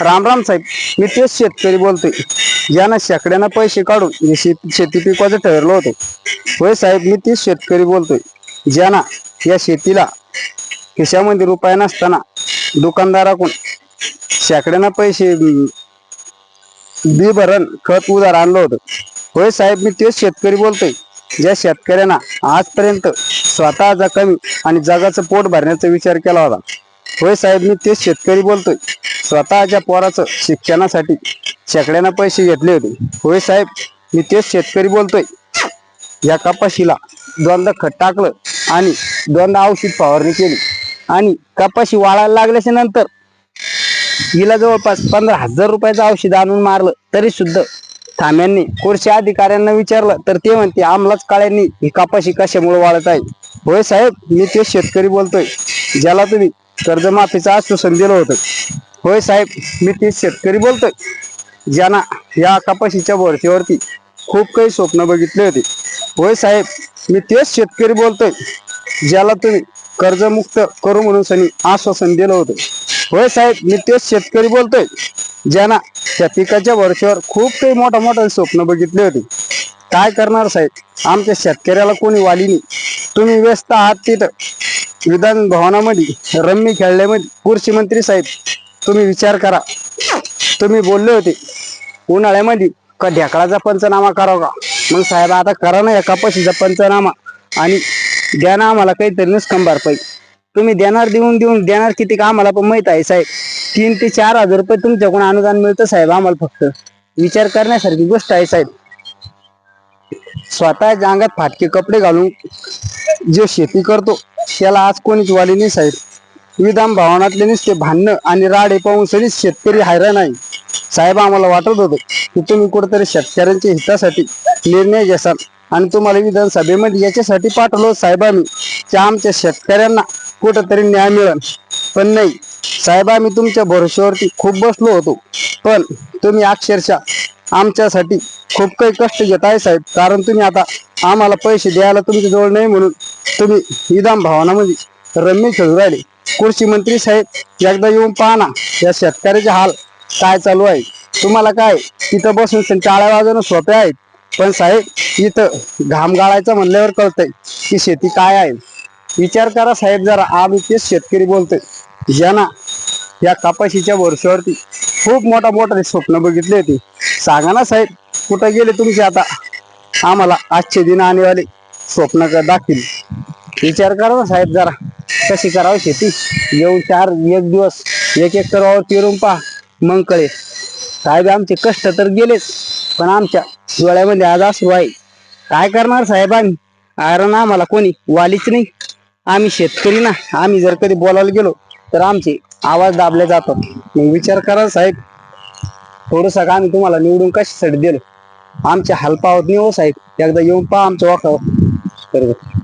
राम राम साहेब मी तेच शेतकरी बोलतोय. ज्यानं शेकड्यानं पैसे काढून मी शेती शेती पिकवायचं ठरलं होतं. होय साहेब मी तेच शेतकरी बोलतोय. ज्यानं या शेतीला खिशामध्ये रुपये नसताना दुकानदाराकडून शेकड्यानं पैसे बी भरण खत उधार आणलं होतं. होय साहेब मी तेच शेतकरी बोलतोय. ज्या शेतकऱ्यांना आजपर्यंत स्वतःचा कमी आणि जगाचं पोट भरण्याचा विचार केला होता. होय साहेब मी तेच शेतकरी बोलतोय. स्वतःच्या पोराचं शिक्षणासाठी शेकड्यानं पैसे घेतले होते. होय साहेब मी तेच शेतकरी बोलतोय. या कपाशीला दोनदा खत टाकलं आणि दोनदा औषध फवारणी केली. आणि कपाशी वाळायला लागल्याच्या नंतर हिला जवळपास पंधरा हजार रुपयाचं औषध आणून मारलं. तरी सुद्धा थांब्यांनी कोर्शी अधिकाऱ्यांना विचारलं तर ते म्हणते आमलाच काळ्यांनी ही कपाशी कशामुळे वाळत आहे? होय साहेब मी ते शेतकरी बोलतोय. ज्याला तुम्ही कर्जमाफीचं आश्वासन दिलं होतं. होय साहेब मी ते शेतकरी बोलतोय. ज्यांना या कपाशीच्या भरतीवरती खूप काही स्वप्न बघितले होते. होय साहेब मी तेच शेतकरी बोलतोय. ज्याला तुम्ही कर्जमुक्त करू म्हणून सनी आश्वासन दिलं होतं. होय साहेब मी तेच शेतकरी बोलतोय. ज्यांना त्या पिकाच्या वर्षावर खूप काही मोठा मोठा स्वप्न बघितले होते. काय करणार साहेब? आमच्या शेतकऱ्याला कोणी वाली नाही. तुम्ही व्यस्त आहात तिथं. विधान भवनामध्ये रम्मी खेळल्यामध्ये कृषी मंत्री साहेब तुम्ही विचार करा. तुम्ही बोलले होते उन्हाळ्यामध्ये का ढेकळाचा पंचनामा करावा? का मग साहेब आता करा ना या कपाशीचा पंचनामा आणि द्या ना आम्हाला काहीतरी नुसकम भरपाई. तुम्ही देणार देऊन देऊन देणार किती का आम्हाला पण माहीत आहे साहेब. तीन ते चार हजार रुपये तुमच्याकडून अनुदान मिळतं साहेब आम्हाला फक्त. विचार करण्यासारखी गोष्ट आहे साहेब. स्वतःच्या अंगात फाटके कपडे घालून जे शेती करतो याला आज कोणीच वाली नाही साहेब. विधान भवनातले नुसते भांडणं आणि राडे पाहून सगळीच शेतकरी हैराण आहे. साहेब आम्हाला वाटत होतं की तुम्ही कुठेतरी शेतकऱ्यांच्या हितासाठी निर्णय घेसाल आणि तुम्हाला विधानसभेमध्ये याच्यासाठी पाठवलो साहेब आम्ही की आमच्या शेतकऱ्यांना कुठंतरी न्याय मिळेल. पण नाही साहेब आम्ही तुमच्या भरोश्यावरती खूप बसलो होतो. पण तुम्ही अक्षरशः आमच्यासाठी खूप काही कष्ट घेत आहे साहेब. कारण तुम्ही आता आम्हाला पैसे द्यायला तुमच्या जवळ नाही म्हणून तुम्ही विधान भावनामध्ये म्हणजे रम्य खेळू राहिले. कृषी मंत्री साहेब एकदा येऊन पहा ना या शेतकऱ्याचे हाल काय चालू आहे. तुम्हाला काय तिथं बसून टाळ्या वाजवणं सोपे आहेत. पण साहेब इथं घाम गाळायचं म्हणल्यावर कळतंय की शेती काय आहे. विचार करा साहेब जरा आम्ही तेच शेतकरी बोलतोय. ज्यांना या कपाशीच्या वर्षावरती खूप मोठा मोठा स्वप्न बघितले होते. सांगा ना साहेब कुठं गेले तुमचे आता? आम्हाला आजचे दिन आणेवाले स्वप्न क- दाखील विचार करा ना साहेब जरा. कशी करावी शेती? येऊन चार एक दिवस एक एक करावं पेरून पहा. मग कळे साहेब आमचे कष्ट तर गेलेच पण आमच्या डोळ्यामध्ये आज असू आहे काय करणार साहेब आम्ही? कारण आम्हाला कोणी? वालीच नाही. आम्ही शेतकरी ना. आम्ही जर कधी बोलायला गेलो तर आमचे आवाज दाबले जातात. मग विचार करा साहेब. थोडस का आम्ही तुम्हाला निवडून कशासाठी दिलं? आमच्या हलपावत नाही हो साहेब. एकदा येऊन पहा आमच्या वाखावर